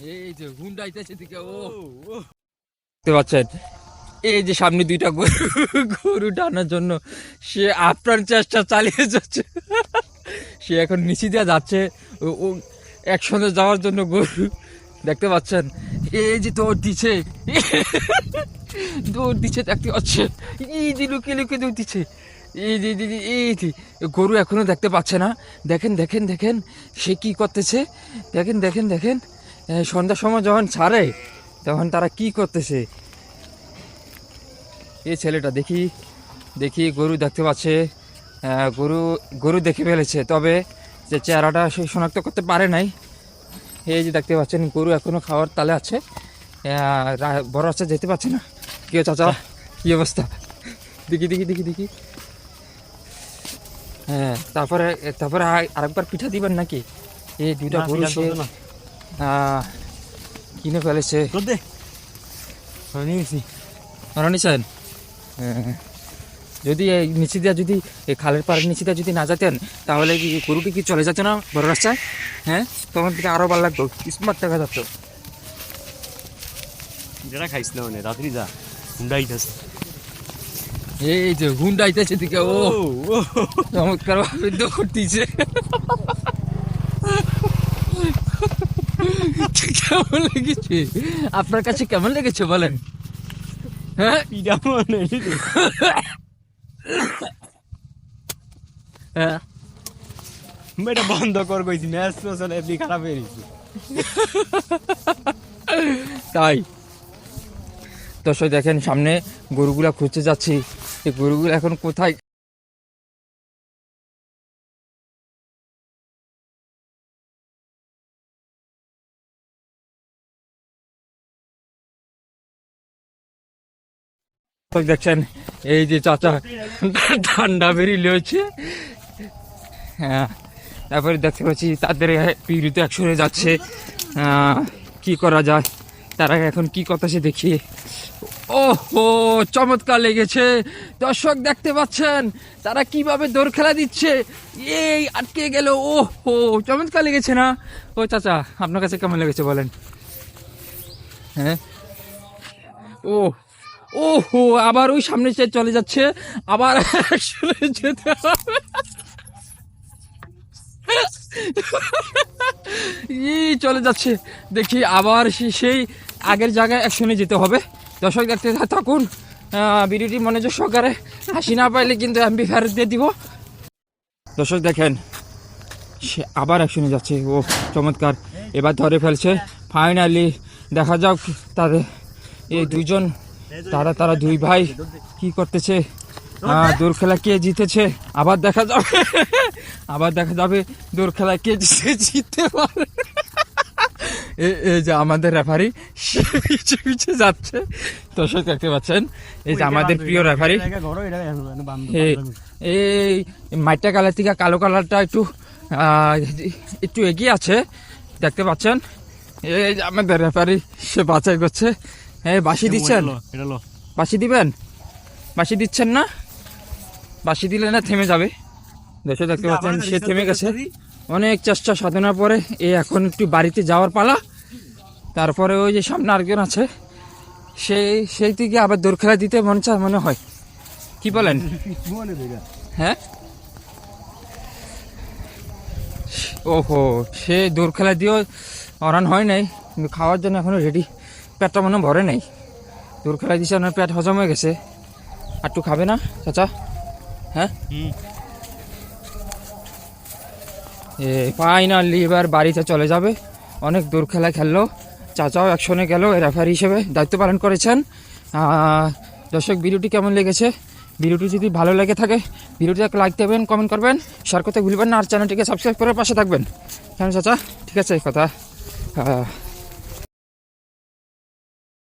এই যে দিকে ও। দেখতে পাচ্ছেন? এই যে সামনে দুইটা গরু গরু টানার জন্য সে আপ্রাণ চেষ্টা চালিয়ে যাচ্ছে। সে এখন নিচি দিয়ে যাচ্ছে ও- একসঙ্গে যাওয়ার জন্য গরু। দেখতে পাচ্ছেন? এই যে দৌড় দিচ্ছে। দৌড় দিচ্ছে দেখতে পাচ্ছেন? এই যে লুকিয়ে লুকিয়ে দৌড় দিচ্ছে। এই যে এই গরু এখনও দেখতে পাচ্ছে না। দেখেন দেখেন দেখেন সে কি করতেছে? দেখেন দেখেন দেখেন। সন্ধ্যার সময় যখন ছাড়ে তখন তারা কি করতেছে? এই ছেলেটা দেখি দেখি গরু দেখতে পাচ্ছে। গরু গরু দেখে ফেলেছে। তবে যে চেহারাটা সে শনাক্ত করতে পারে নাই। এই যে দেখতে পাচ্ছেন গরু এখনও খাওয়ার তালে আছে। বড় বাচ্চা যেতে পারছে না। কি চাচা? কি অবস্থা? দেখি দেখি দেখি দেখি। হ্যাঁ তারপরে তারপরে আরেকবার পিঠা দিবেন নাকি? এই দুইটা গরু কিনে ফেলেছে। তোর দে। আমি নিয়ে গেছি আপনারা হ্যাঁ। যদি এই নিচে দিয়া যদি এই খালের পাড়ের নিচে দিয়া যদি না যেতেন তাহলে কি গরুটি কি চলে যেত না বড় রাস্তায়? হ্যাঁ তখন থেকে আরও ভালো লাগতো। স্মার্ট দেখা যেত যেটা খাইস না মানে রাত্রি যা হুন্ডাই খাস এই যে হুন্ডাইতেছে দিকে ও। চমৎকার ভাবে দৌড় দিছে কেমন লেগেছে? আপনার কাছে কেমন লেগেছে বলেন? হ্যাঁ? হ্যাঁ? এটা বন্ধ কর কইছি ম্যাচ তো চলে এমনি খারাপ হয়ে গেছে। তাই? দর্শক দেখেন সামনে গরুগুলা খুঁজতে যাচ্ছি। এই গরুগুলো এখন কোথায়? দেখছেন, এই যে চাচা ঠান্ডা বেরিয়ে লিয়েছে হ্যাঁ তারপরে দেখতে পাচ্ছি তাদের পিড়িতে একসঙ্গে যাচ্ছে। কি করা যায়? তারা এখন কি করতেছে দেখি ও হো চমৎকার লেগেছে। দর্শক দেখতে পাচ্ছেন, তারা কীভাবে দৌড় খেলা দিচ্ছে? এই আটকে গেল। ও হো চমৎকার লেগেছে না? ও চাচা, আপনার কাছে কেমন লেগেছে বলেন? হ্যাঁ? ও ও হো আবার ওই সামনে সে চলে যাচ্ছে। আবার একসঙ্গে যেতে ই, চলে যাচ্ছে। দেখি আবার সেই আগের জায়গায় একসঙ্গে যেতে হবে। দর্শক দেখতে থাকুন। ভিডিওটি মনোযোগ সহকারে হাসি না পাইলে কিন্তু এমবি ফেরত দিয়ে দিব। দর্শক দেখেন, সে আবার একসঙ্গে যাচ্ছে। ও, চমৎকার। এবার ধরে ফেলছে। ফাইনালি দেখা যাক তাদের এই দুইজন তারা তারা দুই ভাই কি করতেছে? আহ, দৌড় খেলা কে জিতেছে? আবার দেখা যাবে। আবার দেখা যাবে দৌড় খেলা কে জিতে জিততে পারে। এই যে আমাদের রেফারি সে পিছে পিছে যাচ্ছে। দর্শক দেখতে পাচ্ছেন এই যে আমাদের প্রিয় রেফারি এই মাইটা কালার থেকে কালো কালারটা একটু আহ, একটু এগিয়ে আছে। দেখতে পাচ্ছেন এই যে আমাদের রেফারি সে বাছাই করছে। হ্যাঁ বাসি দিচ্ছেন? বাসি দিবেন? বাসি দিচ্ছেন না? বাসি দিলে না থেমে যাবে। দেশে দেখতে পাচ্ছেন সে থেমে গেছে। অনেক চেষ্টা সাধনার পরে এ এখন একটু বাড়িতে যাওয়ার পালা। তারপরে ওই যে সামনে আরেকজন আছে। সেই সেই থেকে আবার দৌড় খেলা দিতে মন চায় মনে হয়। কি বলেন? হ্যাঁ? ওহো সে দৌড় খেলা দিয়েও অরান হয় নাই। কিন্তু খাওয়ার জন্য এখনও রেডি পেটটা মনে ভরে নাই। দৌড় খেলা দিয়েছে আপনার পেট হজম হয়ে গেছে। আর একটু খাবে না চাচা? হ্যাঁ এ ফাইনালি এবার বাড়িতে চলে যাবে। অনেক দূর খেলা খেললো। চাচাও একসঙ্গে গেল রেফারি হিসেবে দায়িত্ব পালন করেছেন। দর্শক ভিডিওটি কেমন লেগেছে? ভিডিওটি যদি ভালো লেগে থাকে ভিডিওটিকে লাইক দেবেন কমেন্ট করবেন। শেয়ার করতে ভুলবেন না আর চ্যানেলটিকে সাবস্ক্রাইব করে পাশে থাকবেন। কেন চাচা? ঠিক আছে কথা। আহ,